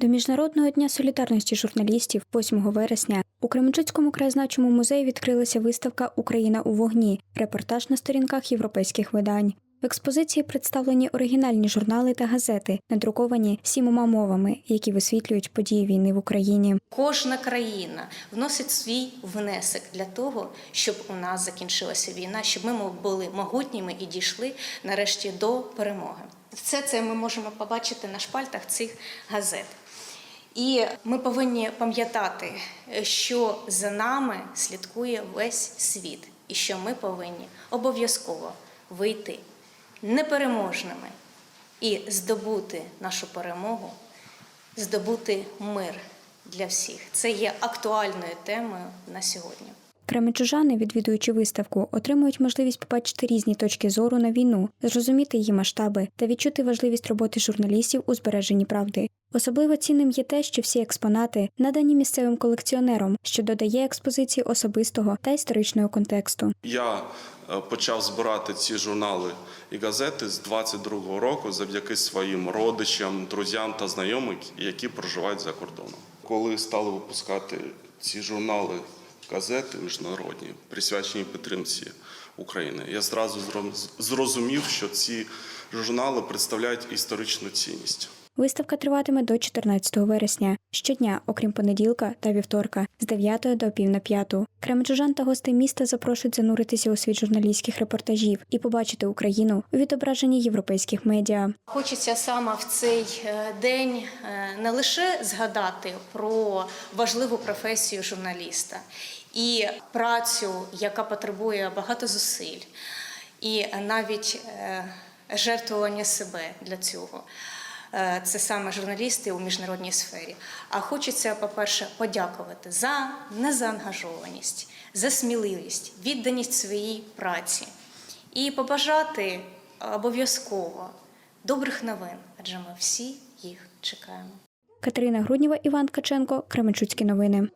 До Міжнародного дня солідарності журналістів 8 вересня у Кременчуцькому краєзнавчому музеї відкрилася виставка Україна у вогні. Репортаж на сторінках європейських видань. В експозиції представлені оригінальні журнали та газети, надруковані сімома мовами, які висвітлюють події війни в Україні. Кожна країна вносить свій внесок для того, щоб у нас закінчилася війна, щоб ми були могутніми і дійшли нарешті до перемоги. Все це ми можемо побачити на шпальтах цих газет. І ми повинні пам'ятати, що за нами слідкує весь світ, і що ми повинні обов'язково вийти непереможними і здобути нашу перемогу, здобути мир для всіх. Це є актуальною темою на сьогодні. Кременчужани, відвідуючи виставку, отримують можливість побачити різні точки зору на війну, зрозуміти її масштаби та відчути важливість роботи журналістів у збереженні правди. Особливо цінним є те, що всі експонати надані місцевим колекціонерам, що додає експозиції особистого та історичного контексту. Я е, почав збирати ці журнали і газети з 22-го року завдяки своїм родичам, друзям та знайомим, які проживають за кордоном. Коли стали випускати ці журнали, газети міжнародні, присвячені підтримці України, я зразу зрозумів, що ці журнали представляють історичну цінність. Виставка триватиме до 14 вересня, щодня, окрім понеділка та вівторка, з 9 до пів на п'яту. Кременчужан та гостей міста запрошують зануритися у світ журналістських репортажів і побачити Україну у відображенні європейських медіа. Хочеться саме в цей е, день е, не лише згадати про важливу професію журналіста і працю, яка потребує багато зусиль, і навіть е, жертвування себе для цього. Е, Це саме журналісти у міжнародній сфері. А хочеться, по-перше, подякувати за незаангажованість, за сміливість, відданість своїй праці і побажати обов'язково добрих новин, адже ми всі їх чекаємо. Катерина Грудніва, Іван Ткаченко, Кременчуцькі новини.